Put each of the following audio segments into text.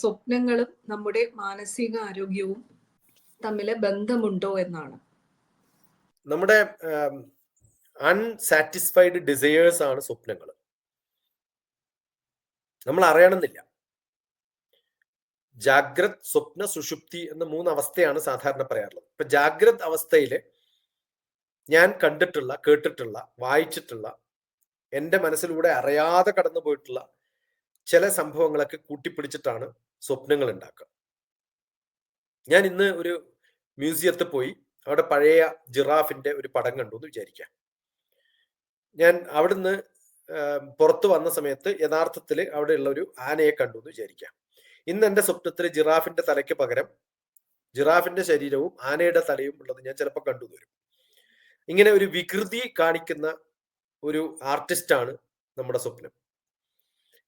സ്വപ്നങ്ങളും നമ്മുടെ മാനസിക ആരോഗ്യവും തമ്മിൽ ബന്ധമുണ്ടോ എന്നാണ്. നമ്മുടെ അൺസാറ്റിസ്ഫൈഡ് ഡിസയേഴ്സ് ആണ് സ്വപ്നങ്ങൾ. നമ്മൾ അറിയണമെന്നില്ല. ജാഗ്രത് സ്വപ്ന സുഷുപ്തി എന്ന മൂന്ന് അവസ്ഥയാണ് സാധാരണ പറയാറുള്ളത്. ഇപ്പൊ ജാഗ്രത് അവസ്ഥയിൽ ഞാൻ കണ്ടിട്ടുള്ള കേട്ടിട്ടുള്ള വായിച്ചിട്ടുള്ള എന്റെ മനസ്സിലൂടെ അറിയാതെ കടന്നു പോയിട്ടുള്ള ചില സംഭവങ്ങളൊക്കെ കൂട്ടിപ്പിടിച്ചിട്ടാണ് സ്വപ്നങ്ങൾ ഉണ്ടാക്കുക ഞാൻ ഇന്ന് ഒരു മ്യൂസിയത്തിൽ പോയി അവിടെ പഴയ ജിറാഫിന്റെ ഒരു പടം കണ്ടു എന്ന് വിചാരിക്കാം. ഞാൻ അവിടുന്ന് പുറത്തു വന്ന സമയത്ത് യഥാർത്ഥത്തിൽ അവിടെയുള്ള ഒരു ആനയെ കണ്ടു എന്ന് വിചാരിക്കാം. ഇന്ന് എന്റെ സ്വപ്നത്തിൽ ജിറാഫിന്റെ തലയ്ക്ക് പകരം ജിറാഫിന്റെ ശരീരവും ആനയുടെ തലയും ഉള്ളത് ഞാൻ ചിലപ്പോൾ കണ്ടു വരും. ഇങ്ങനെ ഒരു വികൃതി കാണിക്കുന്ന ഒരു ആർട്ടിസ്റ്റാണ് നമ്മുടെ സ്വപ്നം.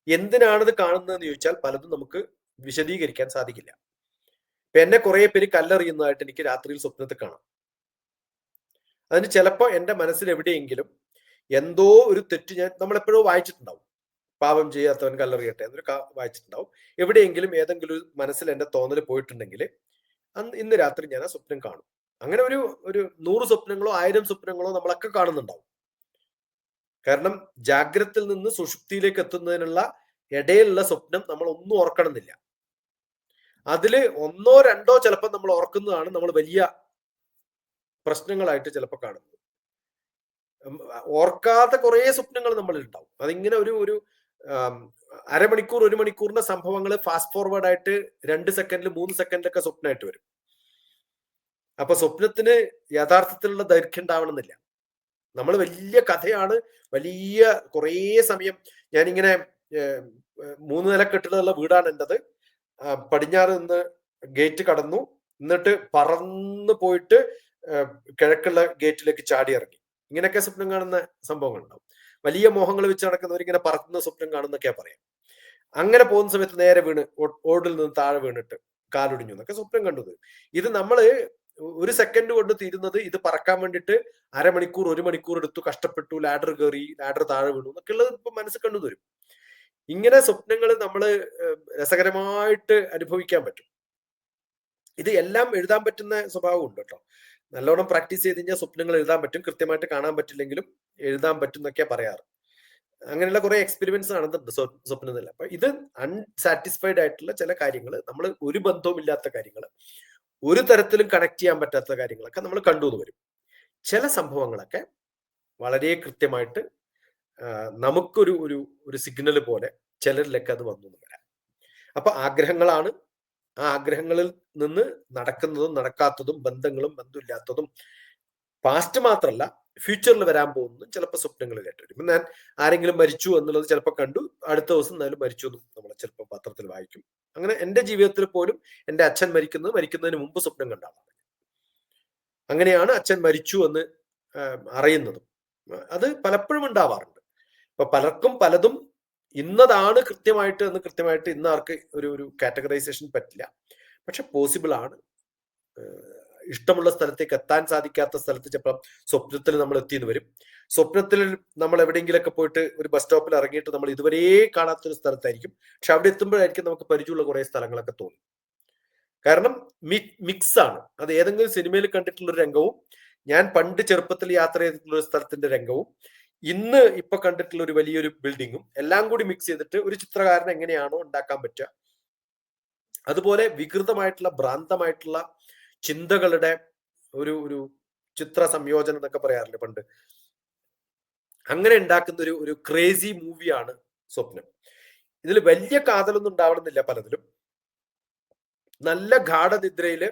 എന്തിനാണിത് കാണുന്നതെന്ന് ചോദിച്ചാൽ പലതും നമുക്ക് വിശദീകരിക്കാൻ സാധിക്കില്ല. ഇപ്പൊ എന്നെ കുറെ പേര് കല്ലെറിയുന്നതായിട്ട് എനിക്ക് രാത്രിയിൽ സ്വപ്നത്തിൽ കാണാം. അതിന് ചിലപ്പോൾ എന്റെ മനസ്സിൽ എവിടെയെങ്കിലും എന്തോ ഒരു തെറ്റ് ഞാൻ നമ്മളെപ്പോഴോ വായിച്ചിട്ടുണ്ടാവും. പാപം ചെയ്യാത്തവൻ കല്ലെറിയട്ടെ എന്നൊരു വായിച്ചിട്ടുണ്ടാവും. എവിടെയെങ്കിലും ഏതെങ്കിലും ഒരു മനസ്സിൽ എന്റെ തോന്നൽ പോയിട്ടുണ്ടെങ്കിൽ അന്ന് ഇന്ന് രാത്രി ഞാൻ ആ സ്വപ്നം കാണും. അങ്ങനെ ഒരു ഒരു നൂറ് സ്വപ്നങ്ങളോ ആയിരം സ്വപ്നങ്ങളോ നമ്മളൊക്കെ കാണുന്നുണ്ടാവും. കാരണം ജാഗ്രത്തിൽ നിന്ന് സുഷുപ്തിയിലേക്ക് എത്തുന്നതിനുള്ള ഇടയിലുള്ള സ്വപ്നം നമ്മൾ ഒന്നും ഓർക്കണമെന്നില്ല. അതിൽ ഒന്നോ രണ്ടോ ചിലപ്പോൾ നമ്മൾ ഓർക്കുന്നതാണ് നമ്മൾ വലിയ പ്രശ്നങ്ങളായിട്ട് ചിലപ്പോൾ കാണുന്നത്. ഓർക്കാത്ത കുറേ സ്വപ്നങ്ങൾ നമ്മളിൽ ഉണ്ടാവും അതിങ്ങനെ ഒരു ഒരു അരമണിക്കൂർ ഒരു മണിക്കൂറിന്റെ സംഭവങ്ങൾ ഫാസ്റ്റ് ഫോർവേഡ് ആയിട്ട് രണ്ട് സെക്കൻഡിൽ മൂന്ന് സെക്കൻഡിലൊക്കെ സ്വപ്നമായിട്ട് വരും. അപ്പൊ സ്വപ്നത്തിന് യഥാർത്ഥത്തിലുള്ള ദൈർഘ്യം ഉണ്ടാവണമെന്നില്ല. നമ്മൾ വലിയ കഥയാണ് വലിയ കുറേ സമയം ഞാനിങ്ങനെ മൂന്ന് നില കെട്ടിടമുള്ള വീടാണ് എന്റെത് പടിഞ്ഞാറ് നിന്ന് ഗേറ്റ് കടന്നു. എന്നിട്ട് പറന്ന് പോയിട്ട് കിഴക്കുള്ള ഗേറ്റിലേക്ക് ചാടി ഇറങ്ങി ഇങ്ങനെയൊക്കെ സ്വപ്നം കാണുന്ന സംഭവങ്ങൾ ഉണ്ടാവും വലിയ മോഹങ്ങൾ വെച്ച് നടക്കുന്നവർ ഇങ്ങനെ പറക്കുന്ന സ്വപ്നം കാണുന്നൊക്കെ പറയാം. അങ്ങനെ പോകുന്ന സമയത്ത് നേരെ വീണ് ഓടിൽ നിന്ന് താഴെ വീണിട്ട് കാലൊടിഞ്ഞു എന്നൊക്കെ സ്വപ്നം കണ്ടത് ഇത് നമ്മൾ ഒരു സെക്കൻഡ് കൊണ്ട് തീരുന്നത് ഇത് പറക്കാൻ വേണ്ടിയിട്ട് അരമണിക്കൂർ ഒരു മണിക്കൂർ എടുത്തു കഷ്ടപ്പെട്ടു ലാഡർ കയറി ലാഡർ താഴെ വീണു എന്നൊക്കെ ഉള്ളത് ഇപ്പൊ മനസ്സിൽ കണ്ടു തരും ഇങ്ങനെ സ്വപ്നങ്ങൾ നമ്മൾ രസകരമായിട്ട് അനുഭവിക്കാൻ പറ്റും. ഇത് എല്ലാം എഴുതാൻ പറ്റുന്ന സ്വഭാവമുണ്ട് കേട്ടോ. നല്ലോണം പ്രാക്ടീസ് ചെയ്ത് കഴിഞ്ഞാൽ സ്വപ്നങ്ങൾ എഴുതാൻ പറ്റും. കൃത്യമായിട്ട് കാണാൻ പറ്റില്ലെങ്കിലും എഴുതാൻ പറ്റും എന്നൊക്കെയാ പറയാറ്. അങ്ങനെയുള്ള കുറെ എക്സ്പീരിയൻസ് നടന്നിട്ടുണ്ട് സ്വപ്നത്തിൽ. അപ്പൊ ഇത് അൺസാറ്റിസ്ഫൈഡ് ആയിട്ടുള്ള ചില കാര്യങ്ങൾ നമ്മൾ ഒരു ബന്ധവും ഇല്ലാത്ത കാര്യങ്ങൾ ഒരു തരത്തിലും കണക്ട് ചെയ്യാൻ പറ്റാത്ത കാര്യങ്ങളൊക്കെ നമ്മൾ കണ്ടു എന്ന് വരും. ചില സംഭവങ്ങളൊക്കെ വളരെ കൃത്യമായിട്ട് നമുക്കൊരു ഒരു ഒരു സിഗ്നൽ പോലെ ചിലരിലൊക്കെ അത് വന്നു വരാം. അപ്പൊ ആഗ്രഹങ്ങളാണ്. ആ ആഗ്രഹങ്ങളിൽ നിന്ന് നടക്കുന്നതും നടക്കാത്തതും ബന്ധങ്ങളും ബന്ധമില്ലാത്തതും പാസ്റ്റ് മാത്രമല്ല ഫ്യൂച്ചറിൽ വരാൻ പോകുന്നതും ചിലപ്പോൾ സ്വപ്നങ്ങളിലായിട്ട് വരും. ഇപ്പം ഞാൻ ആരെങ്കിലും മരിച്ചു എന്നുള്ളത് ചിലപ്പോൾ കണ്ടു അടുത്ത ദിവസം എന്നാലും മരിച്ചു എന്നും നമ്മൾ ചിലപ്പോൾ പത്രത്തിൽ വായിക്കും. അങ്ങനെ എന്റെ ജീവിതത്തിൽ പോലും എന്റെ അച്ഛൻ മരിക്കുന്നത് മരിക്കുന്നതിന് മുമ്പ് സ്വപ്നം കണ്ടാണ്. അങ്ങനെയാണ് അച്ഛൻ മരിച്ചു എന്ന് അറിയുന്നതും. അത് പലപ്പോഴും ഉണ്ടാവാറുണ്ട്. ഇപ്പൊ പലർക്കും പലതും ഇന്നതാണ് കൃത്യമായിട്ട് എന്ന് കൃത്യമായിട്ട് ഇന്ന് ആർക്ക് ഒരു ഒരു കാറ്റഗറൈസേഷൻ പറ്റില്ല. പക്ഷെ പോസിബിൾ ആണ്. ഇഷ്ടമുള്ള സ്ഥലത്തേക്ക് എത്താൻ സാധിക്കാത്ത സ്ഥലത്ത് ചിലപ്പം സ്വപ്നത്തിൽ നമ്മൾ എത്തിയെന്ന് വരും. സ്വപ്നത്തിൽ നമ്മൾ എവിടെയെങ്കിലൊക്കെ പോയിട്ട് ഒരു ബസ് സ്റ്റോപ്പിൽ ഇറങ്ങിയിട്ട് നമ്മൾ ഇതുവരെ കാണാത്തൊരു സ്ഥലത്തായിരിക്കും. പക്ഷെ അവിടെ എത്തുമ്പോഴായിരിക്കും നമുക്ക് പരിചയമുള്ള കുറേ സ്ഥലങ്ങളൊക്കെ തോന്നും. കാരണം മിക്സ് ആണ്. അത് ഏതെങ്കിലും സിനിമയിൽ കണ്ടിട്ടുള്ള ഒരു രംഗവും ഞാൻ പണ്ട് ചെറുപ്പത്തിൽ യാത്ര ചെയ്തിട്ടുള്ള ഒരു സ്ഥലത്തിന്റെ രംഗവും ഇന്ന് ഇപ്പൊ കണ്ടിട്ടുള്ള ഒരു വലിയൊരു ബിൽഡിങ്ങും എല്ലാം കൂടി മിക്സ് ചെയ്തിട്ട് ഒരു ചിത്രകാരൻ എങ്ങനെയാണോ ഉണ്ടാക്കാൻ പറ്റുക. അതുപോലെ വികൃതമായിട്ടുള്ള ഭ്രാന്തമായിട്ടുള്ള ചിന്തകളുടെ ഒരു ഒരു ചിത്ര സംയോജനം എന്നൊക്കെ പറയാറില്ലേ പണ്ട്. അങ്ങനെ ഉണ്ടാക്കുന്ന ഒരു ഒരു ക്രേസി മൂവിയാണ് സ്വപ്നം. ഇതിൽ വലിയ കാതലൊന്നും ഉണ്ടാവണമെന്നില്ല പലതിലും. നല്ല ഗാഠനിദ്രയിൽ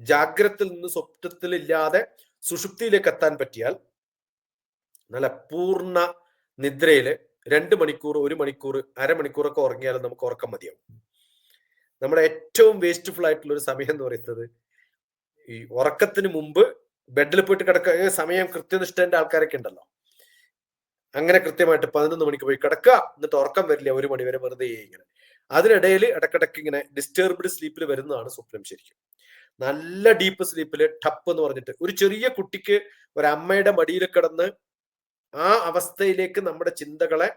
ജാഗ്രതയിൽ നിന്ന് സ്വപ്നത്തിൽ ഇല്ലാതെ സുഷുപ്തിയിലേക്ക് എത്താൻ പറ്റിയാൽ നല്ല പൂർണ നിദ്രയിൽ രണ്ട് മണിക്കൂർ ഒരു മണിക്കൂർ അരമണിക്കൂറൊക്കെ ഉറങ്ങിയാലും നമുക്ക് ഉറക്കം മതിയാവും. നമ്മുടെ ഏറ്റവും വേസ്റ്റ്ഫുൾ ആയിട്ടുള്ള ഒരു സമയം എന്ന് പറയുന്നത് ഈ ഉറക്കത്തിന് മുമ്പ് ബെഡിൽ പോയിട്ട് കിടക്കുക സമയം കൃത്യനിഷ്ഠന്റെ ആൾക്കാരൊക്കെ ഉണ്ടല്ലോ. അങ്ങനെ കൃത്യമായിട്ട് പതിനൊന്ന് മണിക്ക് പോയി കിടക്കുക എന്നിട്ട് ഉറക്കം വരില്ല ഒരു മണി വരെ വെറുതെ ഇങ്ങനെ. അതിനിടയിൽ ഇടക്കിടക്ക് ഇങ്ങനെ ഡിസ്റ്റർബ്ഡ് സ്ലീപ്പിൽ വരുന്നതാണ് സ്വപ്നം ശരിക്കും. നല്ല ഡീപ്പ് സ്ലീപ്പിൽ ടപ്പ് എന്ന് പറഞ്ഞിട്ട് ഒരു ചെറിയ കുട്ടിക്ക് ഒരു അമ്മയുടെ മടിയിൽ കിടന്ന് ആ അവസ്ഥയിലേക്ക് നമ്മുടെ ചിന്തകളെ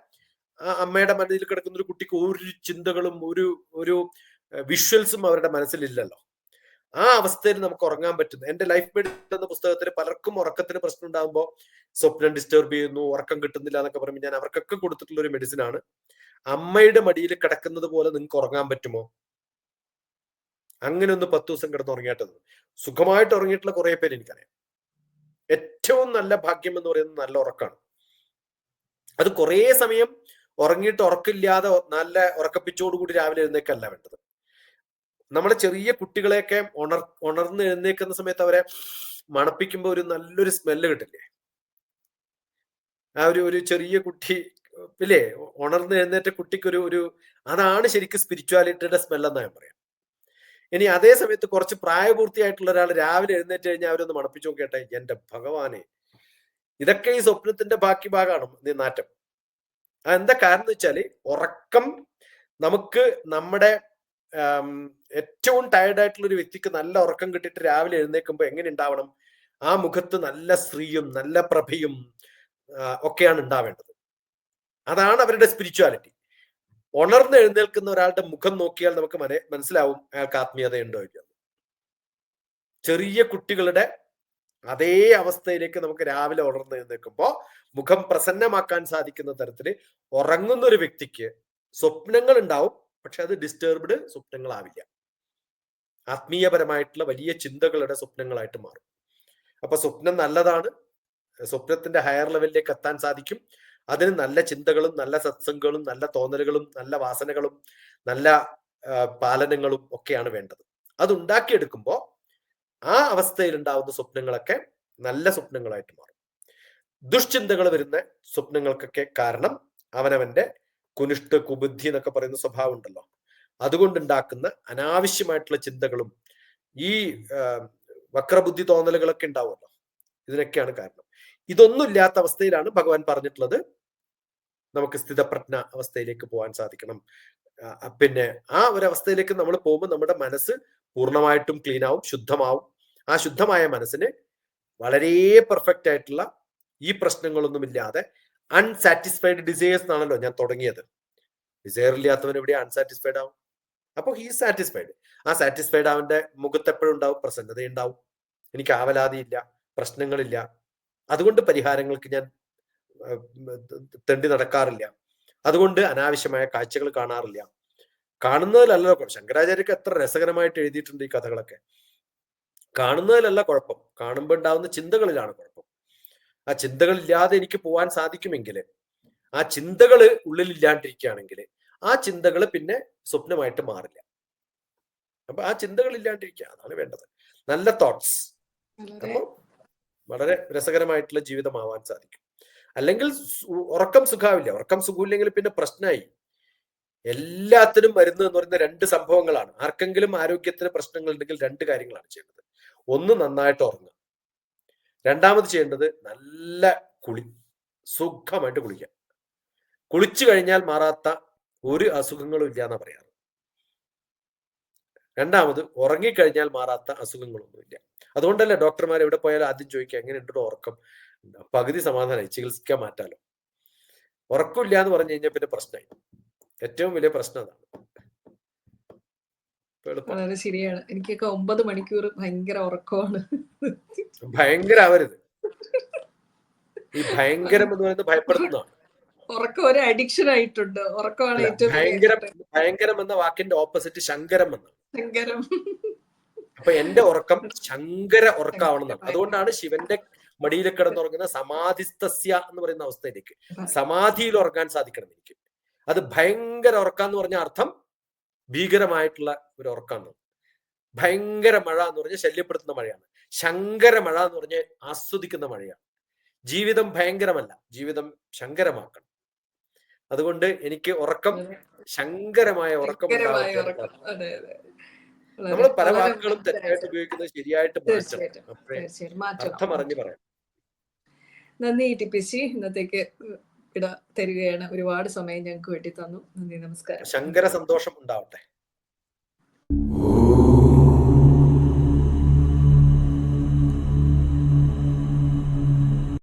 ആ അമ്മയുടെ മടിയിൽ കിടക്കുന്ന ഒരു കുട്ടിക്ക് ഒരു ചിന്തകളും ഒരു ഒരു വിഷ്വൽസും അവരുടെ മനസ്സിലില്ലല്ലോ. ആ അവസ്ഥയിൽ നമുക്ക് ഉറങ്ങാൻ പറ്റുന്നു. എന്റെ ലൈഫ് മെഡിറ്റ് എന്ന പുസ്തകത്തിൽ പലർക്കും ഉറക്കത്തിന് പ്രശ്നം ഉണ്ടാകുമ്പോൾ സ്വപ്നം ഡിസ്റ്റർബ് ചെയ്യുന്നു ഉറക്കം കിട്ടുന്നില്ല എന്നൊക്കെ പറയുമ്പോൾ ഞാൻ അവർക്കൊക്കെ കൊടുത്തിട്ടുള്ള ഒരു മെഡിസിൻ ആണ്. അമ്മയുടെ മടിയിൽ കിടക്കുന്നത് പോലെ നിങ്ങൾക്ക് ഉറങ്ങാൻ പറ്റുമോ? അങ്ങനെ ഒന്ന് പത്ത് ദിവസം കിടന്ന് ഉറങ്ങിയിട്ടത് സുഖമായിട്ട് ഉറങ്ങിയിട്ടുള്ള കുറെ പേര് എനിക്കറിയാം. ഏറ്റവും നല്ല ഭാഗ്യം എന്ന് പറയുന്നത് നല്ല ഉറക്കാണ്. അത് കുറേ സമയം ഉറങ്ങിയിട്ട് ഉറക്കില്ലാതെ നല്ല ഉറക്കപ്പിച്ചോടുകൂടി രാവിലെ എഴുന്നേക്കല്ല വേണ്ടത്. നമ്മളെ ചെറിയ കുട്ടികളെയൊക്കെ ഉണർ ഉണർന്ന് എഴുന്നേക്കുന്ന സമയത്ത് അവരെ മണപ്പിക്കുമ്പോൾ ഒരു നല്ലൊരു സ്മെല്ല് കിട്ടില്ലേ? ആ ഒരു ഒരു ചെറിയ കുട്ടി ഇല്ലേ? ഉണർന്ന് എഴുന്നേറ്റ കുട്ടിക്ക് ഒരു ഒരു അതാണ് ശരിക്കും സ്പിരിച്വാലിറ്റിയുടെ സ്മെല്ലെന്നാ ഞാൻ പറയാം. ഇനി അതേ സമയത്ത് കുറച്ച് പ്രായപൂർത്തിയായിട്ടുള്ള ഒരാൾ രാവിലെ എഴുന്നേറ്റ് കഴിഞ്ഞാൽ അവരൊന്ന് മണപ്പിച്ചു നോക്കിയട്ടെ എന്റെ ഭഗവാനെ ഇതൊക്കെ ഈ സ്വപ്നത്തിന്റെ ബാക്കി ഭാഗമാണ് നാറ്റം? എന്താ കാരണം എന്ന് വെച്ചാൽ ഉറക്കം നമുക്ക് നമ്മുടെ ഏറ്റവും ടയർഡ് ആയിട്ടുള്ള ഒരു വ്യക്തിക്ക് നല്ല ഉറക്കം കിട്ടിയിട്ട് രാവിലെ എഴുന്നേൽക്കുമ്പോൾ എങ്ങനെ ഉണ്ടാവണം ആ മുഖത്ത് നല്ല സ്ത്രീയും നല്ല പ്രഭയും ഒക്കെയാണ് ഉണ്ടാവേണ്ടത് അതാണ് അവരുടെ സ്പിരിച്വാലിറ്റി ഉണർന്ന് എഴുന്നേൽക്കുന്ന ഒരാളുടെ മുഖം നോക്കിയാൽ നമുക്ക് മന മനസ്സിലാവും അയാൾക്ക് ആത്മീയതയുണ്ടോ ഇല്ല ചെറിയ കുട്ടികളുടെ അതേ അവസ്ഥയിലേക്ക് നമുക്ക് രാവിലെ ഉണർന്ന് എഴുന്നേൽക്കുമ്പോൾ മുഖം പ്രസന്നമാക്കാൻ സാധിക്കുന്ന തരത്തിൽ ഉറങ്ങുന്ന ഒരു വ്യക്തിക്ക് സ്വപ്നങ്ങൾ ഉണ്ടാവും പക്ഷെ അത് ഡിസ്റ്റർബ്ഡ് സ്വപ്നങ്ങളാവില്ല. ആത്മീയപരമായിട്ടുള്ള വലിയ ചിന്തകളുടെ സ്വപ്നങ്ങളായിട്ട് മാറും. അപ്പൊ സ്വപ്നം നല്ലതാണ്. സ്വപ്നത്തിന്റെ ഹയർ ലെവലിലേക്ക് എത്താൻ സാധിക്കും. അതിന് നല്ല ചിന്തകളും നല്ല സത്സംഗങ്ങളും നല്ല തോന്നലുകളും നല്ല വാസനകളും നല്ല പാലനങ്ങളും ഒക്കെയാണ് വേണ്ടത്. അത് ഉണ്ടാക്കിയെടുക്കുമ്പോൾ ആ അവസ്ഥയിൽ ഉണ്ടാവുന്ന സ്വപ്നങ്ങളൊക്കെ നല്ല സ്വപ്നങ്ങളായിട്ട് മാറും. ദുഷ്ചിന്തകൾ വരുന്ന സ്വപ്നങ്ങൾക്കൊക്കെ കാരണം അവനവന്റെ കുനിഷ്ട് കുബുദ്ധി എന്നൊക്കെ പറയുന്ന സ്വഭാവം ഉണ്ടല്ലോ. അതുകൊണ്ടുണ്ടാക്കുന്ന അനാവശ്യമായിട്ടുള്ള ചിന്തകളും ഈ വക്രബുദ്ധി തോന്നലുകളൊക്കെ ഉണ്ടാവുമല്ലോ. ഇതിനൊക്കെയാണ് കാരണം. ഇതൊന്നും ഇല്ലാത്ത അവസ്ഥയിലാണ് ഭഗവാൻ പറഞ്ഞിട്ടുള്ളത്. നമുക്ക് സ്ഥിതപ്രജ്ഞ അവസ്ഥയിലേക്ക് പോകാൻ സാധിക്കണം. പിന്നെ ആ ഒരു അവസ്ഥയിലേക്ക് നമ്മൾ പോകുമ്പോൾ നമ്മുടെ മനസ്സ് പൂർണമായിട്ടും ക്ലീൻ ആവും ശുദ്ധമാവും. ആ ശുദ്ധമായ മനസ്സിന് വളരെ പെർഫെക്റ്റ് ആയിട്ടുള്ള ഈ പ്രശ്നങ്ങളൊന്നും ഇല്ലാതെ അൺസാറ്റിസ്ഫൈഡ് ഡിസയേഴ്സ് എന്നാണല്ലോ ഞാൻ തുടങ്ങിയത്. ഡിസയർ ഇല്ലാത്തവൻ എവിടെ അൺസാറ്റിസ്ഫൈഡ് ആവും. അപ്പോൾ ഹീ സാറ്റിസ്ഫൈഡ് ആ സാറ്റിസ്ഫൈഡ് അവന്റെ മുഖത്ത് എപ്പോഴും ഉണ്ടാവും പ്രസന്നത ഉണ്ടാവും എനിക്ക് ആവലാതിയില്ല പ്രശ്നങ്ങളില്ല. അതുകൊണ്ട് പരിഹാരങ്ങൾക്ക് ഞാൻ തെണ്ടി നടക്കാറില്ല. അതുകൊണ്ട് അനാവശ്യമായ കാഴ്ചകൾ കാണാറില്ല. കാണുന്നതിലല്ലോ ശങ്കരാചാര്യക്ക് എത്ര രസകരമായിട്ട് എഴുതിയിട്ടുണ്ട് ഈ കഥകളൊക്കെ. കാണുന്നതിലല്ല കുഴപ്പം. കാണുമ്പോൾ ഉണ്ടാവുന്ന ചിന്തകളിലാണ് കുഴപ്പം. ആ ചിന്തകളില്ലാതെ എനിക്ക് പോവാൻ സാധിക്കുമെങ്കിൽ ആ ചിന്തകൾ ഉള്ളിൽ ഇല്ലാണ്ടിരിക്കുകയാണെങ്കിൽ ആ ചിന്തകൾ പിന്നെ സ്വപ്നമായിട്ട് മാറില്ല. അപ്പൊ ആ ചിന്തകൾ ഇല്ലാണ്ടിരിക്കുക അതാണ് വേണ്ടത്. നല്ല തോട്ട്സ് അപ്പൊ വളരെ രസകരമായിട്ടുള്ള ജീവിതമാവാൻ സാധിക്കും. അല്ലെങ്കിൽ ഉറക്കം സുഖാവില്ല. ഉറക്കം സുഖമില്ലെങ്കിൽ പിന്നെ പ്രശ്നമായി എല്ലാത്തിനും മരുന്ന് എന്ന് പറയുന്ന രണ്ട് സംഭവങ്ങളാണ്. ആർക്കെങ്കിലും ആരോഗ്യത്തിന് പ്രശ്നങ്ങൾ ഉണ്ടെങ്കിൽ രണ്ട് കാര്യങ്ങളാണ് ചെയ്യേണ്ടത്. ഒന്ന് നന്നായിട്ട് ഉറങ്ങുക. രണ്ടാമത് ചെയ്യേണ്ടത് നല്ല കുളി സുഖമായിട്ട് കുളിക്കുക. കുളിച്ചു കഴിഞ്ഞാൽ മാറാത്ത ഒരു അസുഖങ്ങളും ഇല്ല എന്നാ പറയാറ്. രണ്ടാമത് ഉറങ്ങിക്കഴിഞ്ഞാൽ മാറാത്ത അസുഖങ്ങളൊന്നുമില്ല. അതുകൊണ്ടല്ലേ ഡോക്ടർമാർ എവിടെ പോയാലും ആദ്യം ചോദിക്കുക എങ്ങനെയുണ്ടോ ഉറക്കം? പകുതി സമാധാനമായി ചികിത്സിക്കാൻ മാറ്റാലോ. ഉറക്കമില്ല എന്ന് പറഞ്ഞു കഴിഞ്ഞാൽ പിന്നെ പ്രശ്നമായി. ഏറ്റവും വലിയ പ്രശ്നം അതാണ്. വളരെ ശരിയാണ്. എനിക്കൊക്കെ ഒമ്പത് മണിക്കൂർ ഭയങ്കര ഉറക്കമാണ്. ഭയങ്കര ആവരുത്. ഈ ഭയങ്കരം എന്ന് പറയുന്നത് ഭയപ്പെടുന്നതാണ് ഉറക്കം ഒരു അഡിക്ഷൻ ആയിട്ടുണ്ട്. ഉറക്കമാണ് ഏറ്റവും ഭയങ്കരം ഭയങ്കരം എന്ന വാക്കിന്റെ ഓപ്പോസിറ്റ് ശങ്കരം എന്ന് ശങ്കരം. അപ്പൊ എന്റെ ഉറക്കം ശങ്കര ഉറക്കാവണം അതുകൊണ്ടാണ് ശിവന്റെ മടിയിൽ കിടന്നുറങ്ങുന്ന സമാധിസ്തസ്യ എന്ന് പറയുന്ന അവസ്ഥയിലേക്ക് സമാധിയിൽ ഉറങ്ങാൻ സാധിക്കണം എനിക്ക്. അത് ഭയങ്കര ഉറക്കാന്ന് പറഞ്ഞ അർത്ഥം ഭീകരമായിട്ടുള്ള ഒരു ഉറക്കാണ് ഭയങ്കര മഴ എന്ന് പറഞ്ഞ ശല്യപ്പെടുത്തുന്ന മഴയാണ്. ശങ്കര മഴ എന്ന് പറഞ്ഞ് ആസ്വദിക്കുന്ന മഴയാണ്. ജീവിതം ഭയങ്കരമല്ല. ജീവിതം ശങ്കരമാക്കണം. അതുകൊണ്ട് എനിക്ക് ഉറക്കം ശങ്കരമായ ഉറക്കം നമ്മൾ പല വാക്കുകളും തെറ്റായിട്ട് ഉപയോഗിക്കുന്നത് ശരിയായിട്ട് അർത്ഥം അറിഞ്ഞു പറയാം. നന്ദി ടി പി സി. ഇന്നത്തേക്ക് ഇട തരികയാണ്. ഒരുപാട് സമയം ഞങ്ങൾക്ക് വേണ്ടി തന്നു. നന്ദി നമസ്കാരം. ശങ്കര സന്തോഷം ഉണ്ടാവട്ടെ.